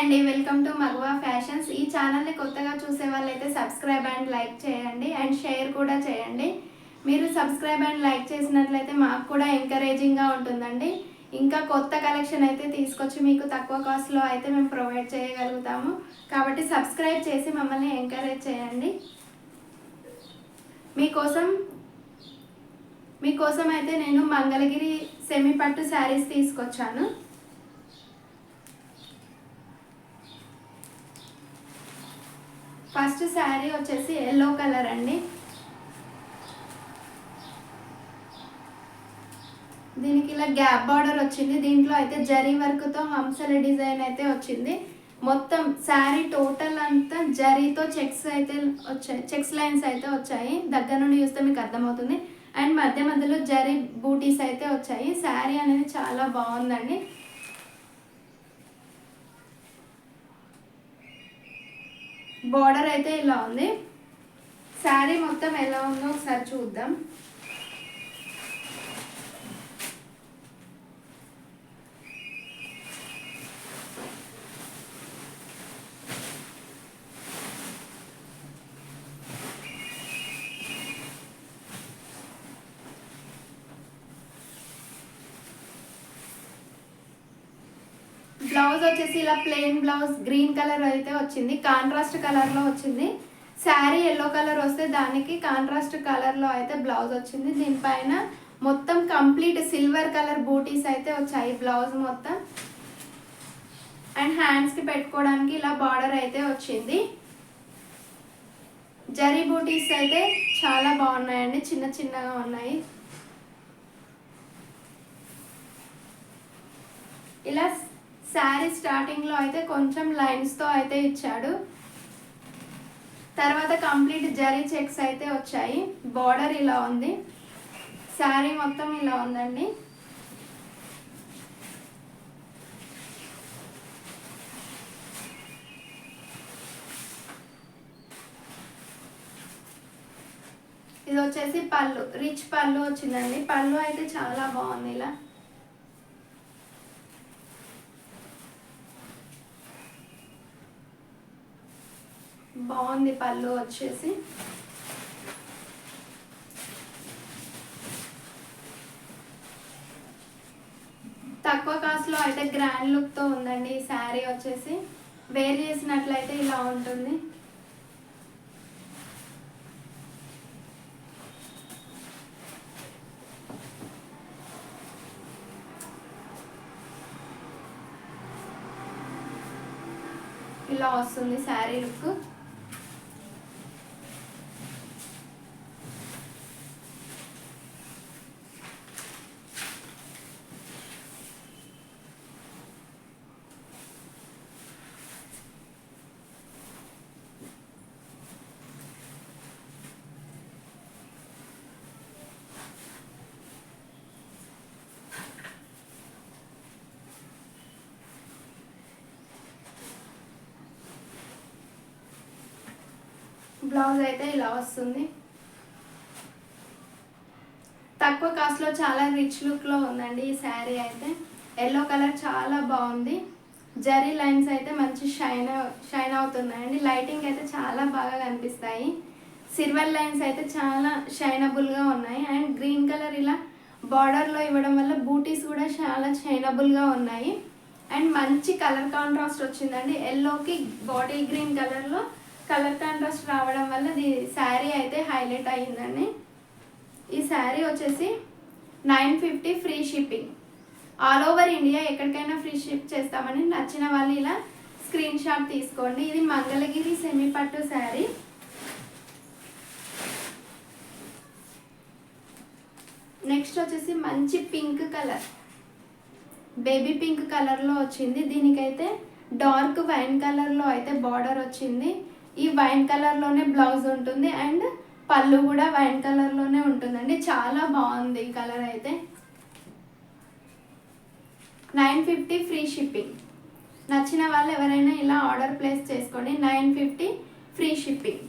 అండి. Welcome to మగవా fashions ఈ ఛానల్ని కొత్తగా చూసే వాళ్ళైతే సబ్స్క్రైబ్ అండ్ లైక్ చేయండి. అండ్ షేర్ కూడా చేయండి. మీరు సబ్స్క్రైబ్ అండ్ లైక్ చేసినట్లయితే మాకు కూడా ఎంకరేజింగ్గా ఉంటుందండి. ఇంకా కొత్త కలెక్షన్ అయితే తీసుకొచ్చి మీకు తక్కువ కాస్ట్లో అయితే మేము ప్రొవైడ్ చేయగలుగుతాము. కాబట్టి సబ్స్క్రైబ్ చేసి మమ్మల్ని ఎంకరేజ్ చేయండి. మీకోసం మీకోసం అయితే నేను మంగళగిరి సెమీ పట్టు శారీస్ తీసుకొచ్చాను. ఫస్ట్ శారీ వచ్చేసి ఎల్లో కలర్ అండి. దీనికి ఇలా గ్యాప్ బార్డర్ వచ్చింది. దీంట్లో అయితే జరీ వర్క్తో హంసల డిజైన్ అయితే వచ్చింది. మొత్తం శారీ టోటల్ అంతా జరీతో చెక్స్ అయితే వచ్చాయి చెక్స్ లైన్స్ అయితే వచ్చాయి. దగ్గర నుండి చూస్తే మీకు అర్థమవుతుంది. అండ్ మధ్య మధ్యలో జరీ బూటీస్ అయితే వచ్చాయి. శారీ అనేది చాలా బాగుందండి. బార్డర్ అయితే ఇలా ఉంది. శారీ మొత్తం ఎలా ఉందో ఒకసారి చూద్దాం బ్లౌజ్ వచ్చేసి ఇలా ప్లెయిన్ బ్లౌజ్ గ్రీన్ కలర్ అయితే వచ్చింది. కాంట్రాస్ట్ కలర్లో వచ్చింది. శారీ ఎల్లో కలర్ వస్తే దానికి కాంట్రాస్ట్ కలర్లో అయితే బ్లౌజ్ వచ్చింది. దీనిపైన మొత్తం కంప్లీట్ సిల్వర్ కలర్ బూటీస్ అయితే వచ్చాయి బ్లౌజ్ మొత్తం. అండ్ హ్యాండ్స్కి పెట్టుకోవడానికి ఇలా బార్డర్ అయితే వచ్చింది. జరీ బూటీస్ అయితే చాలా బాగున్నాయండి. చిన్న చిన్నగా ఉన్నాయి. ఇలా శారీ స్టార్టింగ్లో అయితే కొంచెం లైన్స్తో అయితే ఇచ్చాడు. తర్వాత కంప్లీట్ జరీ చెక్స్ అయితే వచ్చాయి. బార్డర్ ఇలా ఉంది. శారీ మొత్తం ఇలా ఉందండి. ఇది వచ్చేసి పళ్ళు రిచ్ పళ్ళు వచ్చిందండి. పళ్ళు అయితే చాలా బాగుంది ఇలా బాగుంది పళ్ళు వచ్చేసి తక్కువ కాస్ట్లో అయితే గ్రాండ్ లుక్తో ఉందండి. ఈ శారీ వచ్చేసి వేర్ చేసినట్లయితే ఇలా ఉంటుంది. ఇలా వస్తుంది శారీ లుక్. బ్లౌజ్ అయితే ఇలా వస్తుంది. తక్కువ కాస్ట్లో చాలా రిచ్ లుక్లో ఉందండి ఈ శారీ అయితే. ఎల్లో కలర్ చాలా బాగుంది. జరీ లైన్స్ అయితే మంచి షైన్ షైన్ అవుతున్నాయండి. లైటింగ్ అయితే చాలా బాగా కనిపిస్తాయి. సిల్వర్ లైన్స్ అయితే చాలా షైనబుల్గా ఉన్నాయి. అండ్ గ్రీన్ కలర్ ఇలా బార్డర్లో ఇవ్వడం వల్ల బూటీస్ కూడా చాలా షైనబుల్గా ఉన్నాయి. అండ్ మంచి కలర్ కాంట్రాస్ట్ వచ్చిందండి. ఎల్లోకి బాటిల్ గ్రీన్ కలర్లో కలర్ కాంట్రాస్ట్ రావడం వల్ల ఇది శారీ అయితే హైలైట్ అయ్యిందండి. ఈ శారీ వచ్చేసి nine fifty free shipping. All over India ఎక్కడికైనా ఫ్రీ షిప్ చేస్తామని నచ్చిన వాళ్ళు ఇలా స్క్రీన్ షాట్ తీసుకోండి. ఇది మంగళగిరి సెమీ పట్టు శారీ. నెక్స్ట్ వచ్చేసి మంచి పింక్ కలర్. బేబీ పింక్ కలర్లో వచ్చింది. దీనికైతే డార్క్ వైన్ కలర్లో అయితే బార్డర్ వచ్చింది. ఈ వైన్ కలర్లోనే బ్లౌజ్ ఉంటుంది అండ్ పళ్ళు కూడా వైన్ కలర్లోనే ఉంటుందండి. చాలా బాగుంది ఈ కలర్ అయితే. Nine fifty free shipping. నచ్చిన వాళ్ళు ఎవరైనా ఇలా ఆర్డర్ ప్లేస్ చేసుకోండి. Nine fifty free shipping.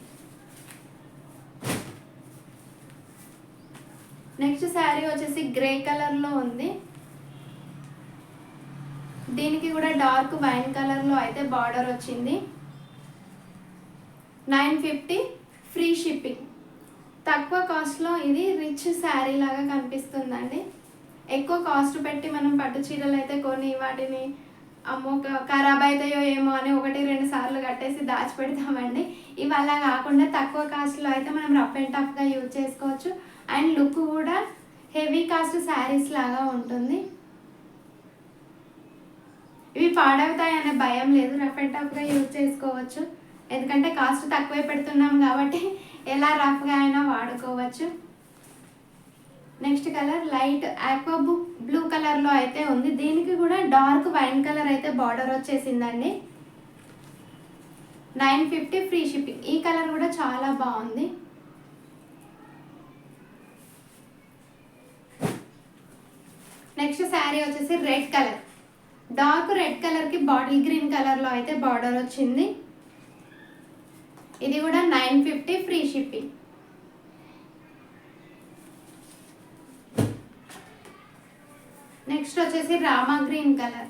Next sari వచ్చేసి గ్రే కలర్లో ఉంది. దీనికి కూడా డార్క్ వైన్ కలర్లో అయితే బార్డర్ వచ్చింది. Nine fifty free shipping. తక్కువ కాస్ట్లో ఇది రిచ్ శారీ లాగా కనిపిస్తుందండి. ఎక్కువ కాస్ట్ పెట్టి మనం పట్టు చీరలు అయితే కొని వాటిని అమ్మో ఖరాబ్ అవుతాయో ఏమో అని ఒకటి రెండు సార్లు కట్టేసి దాచిపెడతామండి. ఇవి అలా కాకుండా తక్కువ కాస్ట్లో అయితే మనం రఫ్ అండ్ టఫ్గా యూజ్ చేసుకోవచ్చు. అండ్ లుక్ కూడా హెవీ కాస్ట్ శారీస్ లాగా ఉంటుంది. ఇవి పాడవుతాయి అనే భయం లేదు. రఫ్ అండ్ టఫ్గా యూజ్ చేసుకోవచ్చు. ఎందుకంటే కాస్ట్ తక్కువే పెడుతున్నాం కాబట్టి ఎలా రఫ్గా అయినా వాడుకోవచ్చు. Next colour light aqua blue blue కలర్లో అయితే ఉంది. దీనికి కూడా డార్క్ వైన్ కలర్ అయితే బార్డర్ వచ్చేసిందండి. Nine fifty free shipping. ఈ కలర్ కూడా చాలా బాగుంది. నెక్స్ట్ శారీ వచ్చేసి రెడ్ కలర్. డార్క్ రెడ్ కలర్కి బాటిల్ గ్రీన్ కలర్లో అయితే బార్డర్ వచ్చింది. ఇది కూడా nine fifty free shipping. Next వచ్చేసి రామా గ్రీన్ కలర్.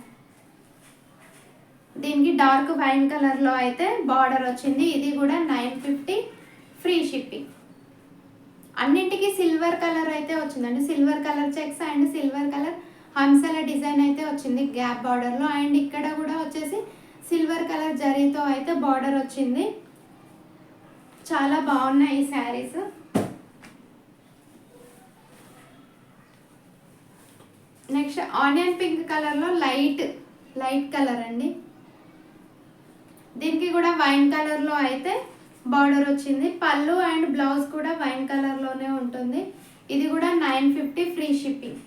దీనికి డార్క్ వైన్ కలర్లో అయితే బార్డర్ వచ్చింది. ఇది కూడా నైన్ ఫిఫ్టీ ఫ్రీ షిప్పింగ్. అన్నింటికి సిల్వర్ కలర్ అయితే వచ్చిందండి. Silver colour checks and silver colour Hamsala design అయితే వచ్చింది గ్యాప్ బార్డర్లో. అండ్ ఇక్కడ కూడా వచ్చేసి సిల్వర్ కలర్ జరీతో అయితే బార్డర్ వచ్చింది. చాలా బాగున్నాయి ఈ శారీస్. నెక్స్ట్ ఆనియన్ పింక్ కలర్లో లైట్ లైట్ కలర్ అండి. దీనికి కూడా వైన్ కలర్లో అయితే బార్డర్ వచ్చింది. పళ్ళు అండ్ బ్లౌజ్ కూడా వైన్ కలర్లోనే ఉంటుంది. ఇది కూడా nine fifty free shipping.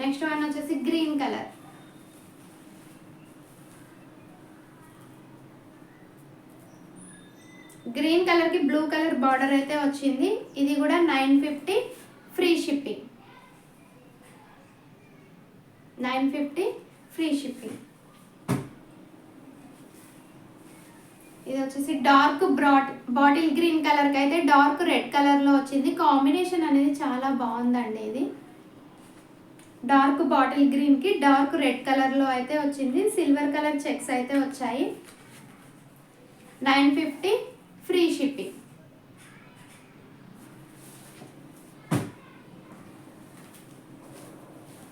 Next one వచ్చేసి గ్రీన్ కలర్. గ్రీన్ కలర్కి బ్లూ కలర్ బార్డర్ అయితే వచ్చింది. ఇది కూడా nine fifty free shipping. Nine fifty free shipping. ఇది వచ్చేసి డార్క్ బ్రాట్ బాటిల్ గ్రీన్ కలర్కి అయితే డార్క్ రెడ్ కలర్లో వచ్చింది. కాంబినేషన్ అనేది చాలా బాగుందండి ఇది. డార్క్ బాటిల్ గ్రీన్కి డార్క్ రెడ్ కలర్లో అయితే వచ్చింది. సిల్వర్ కలర్ చెక్స్ అయితే వచ్చాయి. Nine fifty free shipping.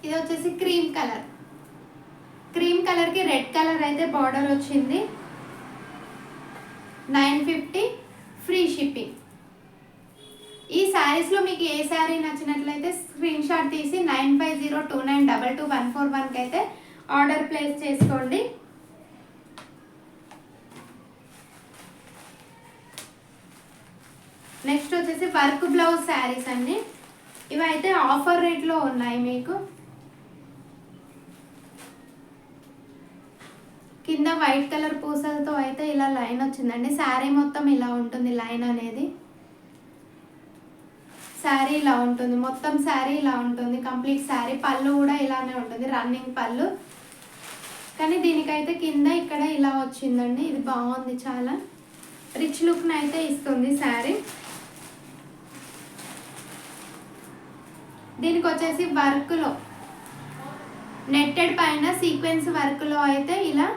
ఇది వచ్చేసి క్రీమ్ కలర్. క్రీమ్ కలర్కి రెడ్ కలర్ అయితే బార్డర్ వచ్చింది. Nine fifty free shipping. ఈ శారీస్లో మీకు ఏ శారీ నచ్చినట్లయితే స్క్రీన్ షాట్ తీసి nine five zero two nine double two one four వన్కి అయితే ఆర్డర్ ప్లేస్ చేసుకోండి. నెక్స్ట్ వచ్చేసి వర్క్ బ్లౌజ్ శారీస్ అండి. ఇవి అయితే ఆఫర్ రేట్లో ఉన్నాయి మీకు. కింద వైట్ కలర్ పూసలతో అయితే ఇలా లైన్ వచ్చిందండి. శారీ మొత్తం ఇలా ఉంటుంది లైన్ అనేది. శారీ ఇలా ఉంటుంది. మొత్తం శారీ ఇలా ఉంటుంది. కంప్లీట్ శారీ పళ్ళు కూడా ఇలానే ఉంటుంది. రన్నింగ్ పళ్ళు. కానీ దీనికైతే కింద ఇక్కడ ఇలా వచ్చిందండి. ఇది బాగుంది చాలా. రిచ్ లుక్ని అయితే ఇస్తుంది శారీ. దీనికి వచ్చేసి వర్క్లో. నెట్టెడ్ పైన సీక్వెన్స్ వర్క్లో అయితే ఇలా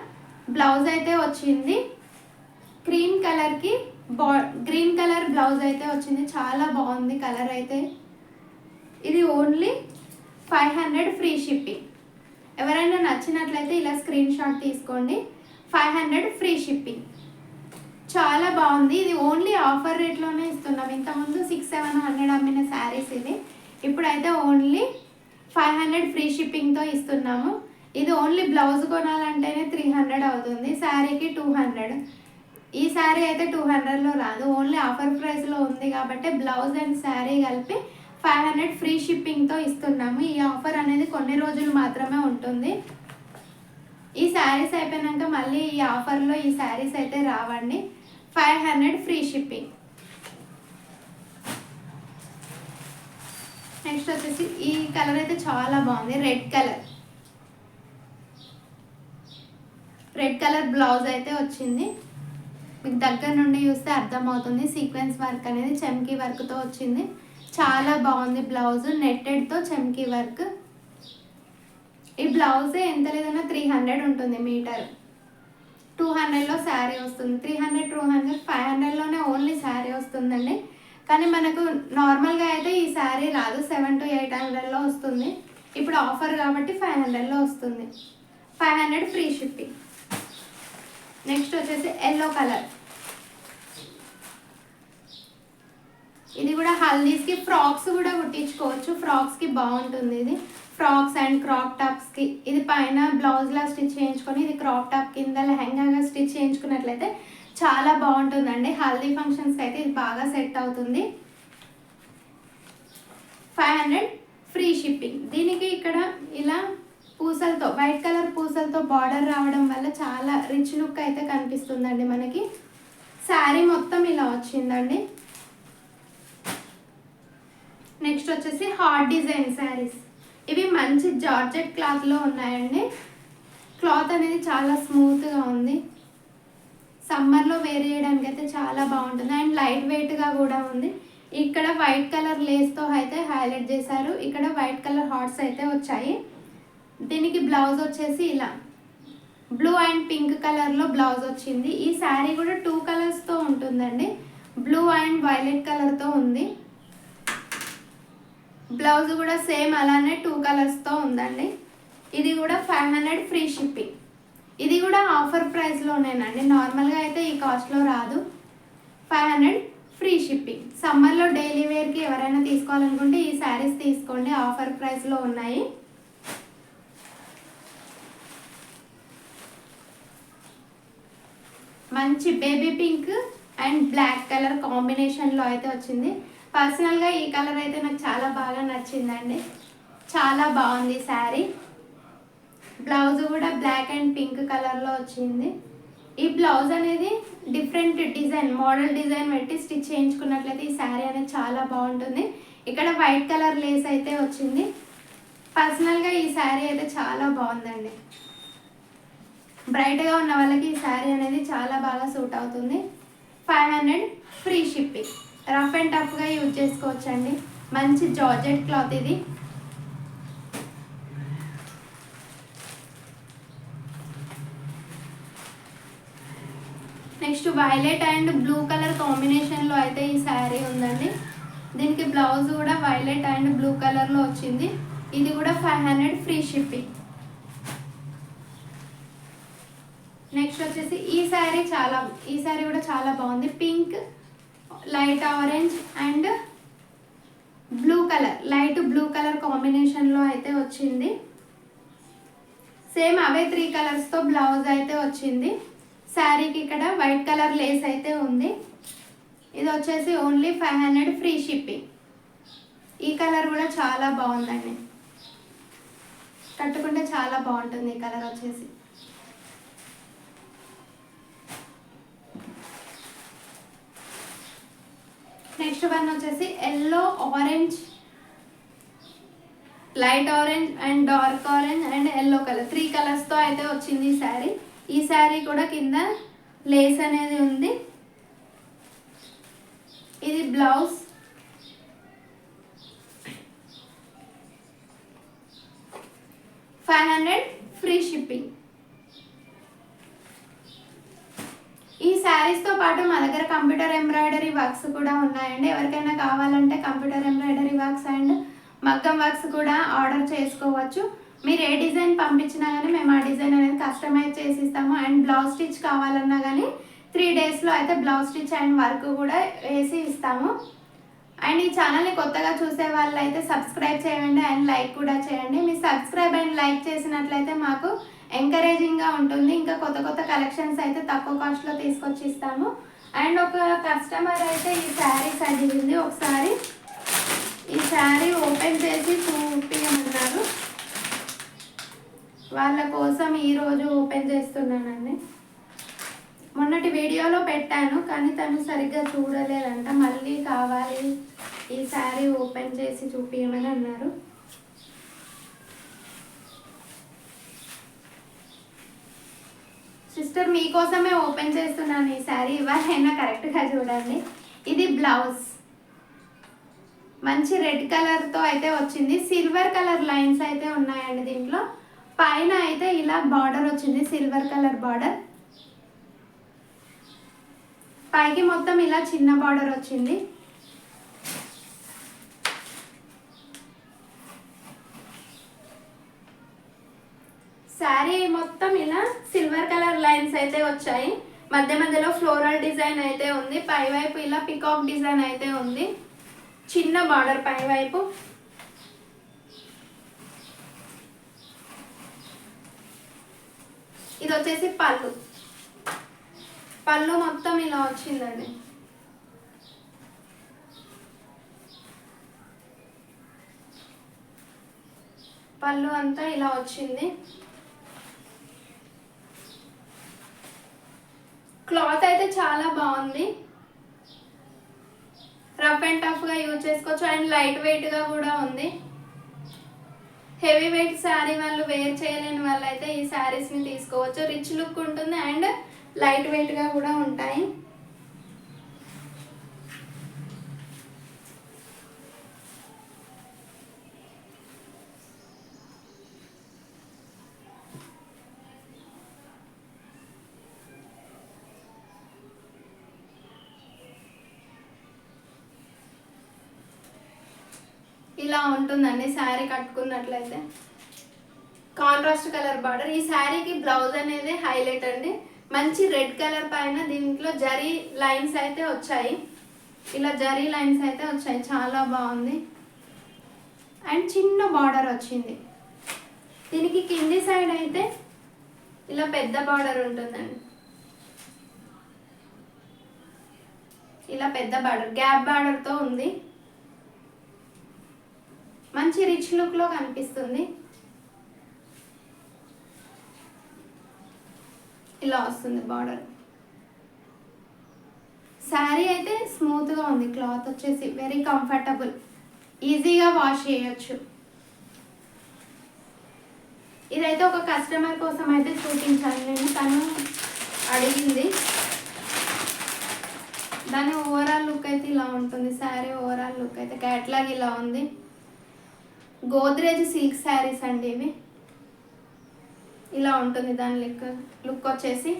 బ్లౌజ్ అయితే వచ్చింది. క్రీమ్ కలర్కి బా గ్రీన్ కలర్ బ్లౌజ్ అయితే వచ్చింది. చాలా బాగుంది కలర్ అయితే. ఇది only five hundred free shipping. ఎవరైనా నచ్చినట్లయితే ఇలా స్క్రీన్ షాట్ తీసుకోండి. Five hundred free shipping. చాలా బాగుంది. ఇది ఓన్లీ ఆఫర్ రేట్లోనే ఇస్తున్నాం. ఇంతకుముందు సిక్స్ సెవెన్ హండ్రెడ్ అమ్మిన శారీస్ ఇది ఇప్పుడైతే ఓన్లీ ఫైవ్ హండ్రెడ్ ఫ్రీ షిప్పింగ్తో ఇస్తున్నాము. ఇది ఓన్లీ బ్లౌజ్ కొనాలంటేనే త్రీ హండ్రెడ్ అవుతుంది శారీకి టూ హండ్రెడ్. ఈ శారీ అయితే టూ హండ్రెడ్లో రాదు ఓన్లీ ఆఫర్ ప్రైస్లో ఉంది కాబట్టి బ్లౌజ్ అండ్ శారీ కలిపి ఫైవ్ హండ్రెడ్ ఫ్రీ షిప్పింగ్తో ఇస్తున్నాము. ఈ ఆఫర్ అనేది కొన్ని రోజులు మాత్రమే ఉంటుంది. ఈ శారీస్ అయిపోయినాక మళ్ళీ ఈ ఆఫర్లో ఈ శారీస్ అయితే రావండి. Five hundred free shipping. Next వచ్చేసి ఈ కలర్ అయితే చాలా బాగుంది. Red colour. Red colour blouse అయితే వచ్చింది. మీకు దగ్గర నుండి చూస్తే అర్థమవుతుంది. సీక్వెన్స్ వర్క్ అనేది చెమ్కీ వర్క్తో వచ్చింది. చాలా బాగుంది బ్లౌజ్. నెట్టెడ్తో చెమ్కీ వర్క్. ఈ బ్లౌజే ఎంత లేదన్నా త్రీ హండ్రెడ్ ఉంటుంది మీటర్. టూ హండ్రెడ్లో శారీ వస్తుంది. Three hundred two hundred five హండ్రెడ్లోనే only sari వస్తుందండి. కానీ మనకు నార్మల్గా అయితే ఈ శారీ రాదు సెవెన్ టు ఎయిట్ హండ్రెడ్లో వస్తుంది. ఇప్పుడు ఆఫర్ కాబట్టి ఫైవ్ హండ్రెడ్లో వస్తుంది. Five hundred free shipping next వచ్చేసి ఎల్లో కలర్ ఇది కూడా హల్దీస్కి ఫ్రాక్స్ కూడా కుట్టించుకోవచ్చు. ఫ్రాక్స్కి బాగుంటుంది ఇది. ఫ్రాక్స్ అండ్ క్రాప్ టాప్స్కి ఇది పైన బ్లౌజ్లా స్టిచ్ చేయించుకొని ఇది క్రాప్ టాప్ కింద లెహంగాగా స్టిచ్ చేయించుకున్నట్లయితే చాలా బాగుంటుందండి. హల్దీ ఫంక్షన్స్కి అయితే ఇది బాగా సెట్ అవుతుంది. Five hundred free shipping. దీనికి ఇక్కడ ఇలా పూసలతో వైట్ కలర్ పూసలతో బార్డర్ రావడం వల్ల చాలా రిచ్ లుక్ అయితే కనిపిస్తుందండి మనకి. శారీ మొత్తం ఇలా వచ్చిందండి. నెక్స్ట్ వచ్చేసి హాట్ డిజైన్ శారీస్. ఇవి మంచి జార్జెట్ క్లాత్లో ఉన్నాయండి. క్లాత్ అనేది చాలా స్మూత్గా ఉంది. సమ్మర్లో వేర్ చేయడానికి అయితే చాలా బాగుంటుంది. అండ్ లైట్ వెయిట్గా కూడా ఉంది. ఇక్కడ వైట్ కలర్ లేస్తో అయితే హైలైట్ చేశారు. ఇక్కడ వైట్ కలర్ హార్ట్స్ అయితే వచ్చాయి. దీనికి బ్లౌజ్ వచ్చేసి ఇలా బ్లూ అండ్ పింక్ కలర్లో బ్లౌజ్ వచ్చింది. ఈ శారీ కూడా టూ కలర్స్తో ఉంటుందండి. బ్లూ అండ్ వైలెట్ కలర్తో ఉంది. బ్లౌజ్ కూడా సేమ్ అలానే టూ కలర్స్తో ఉందండి. ఇది కూడా ఫైవ్ హండ్రెడ్ ఫ్రీ షిప్పింగ్. ఇది కూడా ఆఫర్ ప్రైస్లోనేనండి నార్మల్గా అయితే ఈ కాస్ట్లో రాదు. ఫైవ్ హండ్రెడ్ ఫ్రీ షిప్పింగ్ సమ్మర్లో డైలీ వేర్కి ఎవరైనా తీసుకోవాలనుకుంటే ఈ శారీస్ తీసుకోండి. ఆఫర్ ప్రైస్లో ఉన్నాయి. మంచి baby pink and black colour కాంబినేషన్లో అయితే వచ్చింది. పర్సనల్గా ఈ కలర్ అయితే నాకు చాలా బాగా నచ్చిందండి. చాలా బాగుంది శారీ బ్లౌజ్ కూడా బ్లాక్ అండ్ పింక్ కలర్లో వచ్చింది. ఈ బ్లౌజ్ అనేది డిఫరెంట్ డిజైన్ మోడల్ డిజైన్ పెట్టి స్టిచ్ చేయించుకున్నట్లయితే ఈ శారీ అనేది చాలా బాగుంటుంది. ఇక్కడ వైట్ కలర్ లేస్ అయితే వచ్చింది. పర్సనల్గా ఈ శారీ అయితే చాలా బాగుందండి. బ్రైట్గా ఉన్న వాళ్ళకి ఈ శారీ అనేది చాలా బాగా సూట్ అవుతుంది. Five hundred free shipping. Rough and టఫ్గా యూజ్ చేసుకోవచ్చండి. మంచి జార్జెట్ క్లాత్ ఇది next violet and blue colour కాంబినేషన్లో అయితే ఈ శారీ ఉందండి. దీనికి బ్లౌజ్ కూడా వైలెట్ అండ్ బ్లూ కలర్లో వచ్చింది. ఇది కూడా five hundred free shipping next వచ్చేసి ఈ శారీ చాలా ఈ శారీ కూడా చాలా బాగుంది. Pink light orange and blue colour light blue colour కాంబినేషన్లో అయితే వచ్చింది. సేమ్ అవే త్రీ కలర్స్తో బ్లౌజ్ అయితే వచ్చింది. శారీకి ఇక్కడ వైట్ కలర్ లేస్ అయితే ఉంది. ఇది వచ్చేసి only five hundred free shipping. ఈ కలర్ కూడా చాలా బాగుందండి. కట్టుకుంటే చాలా బాగుంటుంది ఈ కలర్ వచ్చేసి. నెక్స్ట్ వన్ వచ్చేసి yellow orange light orange and dark orange and yellow colour. Three కలర్స్తో అయితే వచ్చింది ఈ శారీ. ఈ శారీ కూడా కింద లేస్ అనేది ఉంది. ఇది blouse. Five hundred free shipping. ఈ శారీస్తో పాటు మా దగ్గర కంప్యూటర్ ఎంబ్రాయిడరీ వర్క్స్ కూడా ఉన్నాయండి. ఎవరికైనా కావాలంటే కంప్యూటర్ ఎంబ్రాయిడరీ వర్క్స్ అండ్ మగ్గం వర్క్స్ కూడా ఆర్డర్ చేసుకోవచ్చు. మీరు ఏ డిజైన్ పంపించినా కానీ మేము ఆ డిజైన్ అనేది కస్టమైజ్ చేసి ఇస్తాము అండ్ బ్లౌజ్ స్టిచ్ కావాలన్నా కానీ త్రీ డేస్లో అయితే బ్లౌజ్ స్టిచ్ అండ్ వర్క్ కూడా వేసి ఇస్తాము. అండ్ ఈ ఛానల్ని కొత్తగా చూసే వాళ్ళు అయితే సబ్స్క్రైబ్ చేయండి అండ్ లైక్ కూడా చేయండి. మీరు సబ్స్క్రైబ్ అండ్ లైక్ చేసినట్లయితే మాకు ఎంకరేజింగ్గా ఉంటుంది. ఇంకా కొత్త కొత్త కలెక్షన్స్ అయితే తక్కువ కాస్ట్లో తీసుకొచ్చి ఇస్తాము. అండ్ ఒక కస్టమర్ అయితే ఈ శారీస్ అడిగింది ఒకసారి ఈ శారీ ఓపెన్ చేసి చూ వాళ్ళ కోసం ఈరోజు ఓపెన్ చేస్తున్నానండి. మొన్నటి వీడియోలో పెట్టాను కానీ తను సరిగ్గా చూడలేదంట. మళ్ళీ కావాలి ఈ శారీ ఓపెన్ చేసి చూపించమని అన్నారు. సిస్టర్ మీకోసమే ఓపెన్ చేస్తున్నాను ఈ శారీ. ఇవాళైనా కరెక్ట్గా చూడండి. ఇది బ్లౌజ్. మంచి రెడ్ కలర్తో అయితే వచ్చింది. సిల్వర్ కలర్ లైన్స్ అయితే ఉన్నాయండి దీంట్లో. పైన అయితే ఇలా బార్డర్ వచ్చింది సిల్వర్ కలర్ బార్డర్. పైకి మొత్తం ఇలా చిన్న బార్డర్ వచ్చింది. శారీ మొత్తం ఇలా సిల్వర్ కలర్ లైన్స్ అయితే వచ్చాయి. మధ్య మధ్యలో ఫ్లోరల్ డిజైన్ అయితే ఉంది. పై వైపు ఇలా పికాక్ డిజైన్ అయితే ఉంది. చిన్న బార్డర్ పై ఇది వచ్చేసి పళ్ళు. పళ్ళు మొత్తం ఇలా వచ్చిందండి. పళ్ళు అంతా ఇలా వచ్చింది. క్లాత్ అయితే చాలా బాగుంది. రఫ్ అండ్ టఫ్గా యూజ్ చేసుకోవచ్చు అండ్ లైట్ వెయిట్గా కూడా ఉంది. హెవీ వెయిట్ శారీ వాళ్ళు వేర్ చేయలేని వాళ్ళు అయితే ఈ శారీస్ని తీసుకోవచ్చు. రిచ్ లుక్ ఉంటుంది అండ్ లైట్ వెయిట్గా కూడా ఉంటాయి. ఇలా ఉంటుందండి శారీ కట్టుకున్నట్లయితే. Contrast colour border. ఈ శారీకి బ్లౌజ్ అనేది హైలైట్ అండి. మంచి రెడ్ కలర్ పైన దీంట్లో జరీ లైన్స్ అయితే వచ్చాయి. ఇలా జరీ లైన్స్ అయితే వచ్చాయి. చాలా బాగుంది. అండ్ చిన్న బార్డర్ వచ్చింది. దీనికి కింది సైడ్ అయితే ఇలా పెద్ద బార్డర్ ఉంటుందండి. ఇలా పెద్ద బార్డర్ గ్యాప్ బార్డర్తో ఉంది. మంచి రిచ్ లుక్లో కనిపిస్తుంది. ఇలా వస్తుంది బార్డర్ శారీ అయితే స్మూత్గా ఉంది. క్లాత్ వచ్చేసి వెరీ కంఫర్టబుల్ ఈజీగా వాష్ చేయొచ్చు. ఇదైతే ఒక కస్టమర్ కోసం అయితే చూపించాను నేను. తను అడిగింది. దాని ఓవరాల్ లుక్ అయితే ఇలా ఉంటుంది. శారీ ఓవరాల్ లుక్ అయితే క్యాట్లాగ్ ఇలా ఉంది. గోద్రేజ్ సిల్క్ శారీస్ అండి ఇవి. ఇలా ఉంటుంది దాని లుక్ లుక్ వచ్చేసి.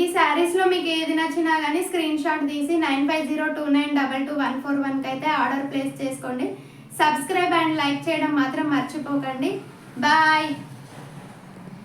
ఈ శారీస్లో మీకు ఏది నచ్చినా కానీ స్క్రీన్ షాట్ తీసి nine five zero two nine double two one four వన్కి అయితే ఆర్డర్ ప్లేస్ చేసుకోండి. సబ్స్క్రైబ్ అండ్ లైక్ చేయడం మాత్రం మర్చిపోకండి. బాయ్.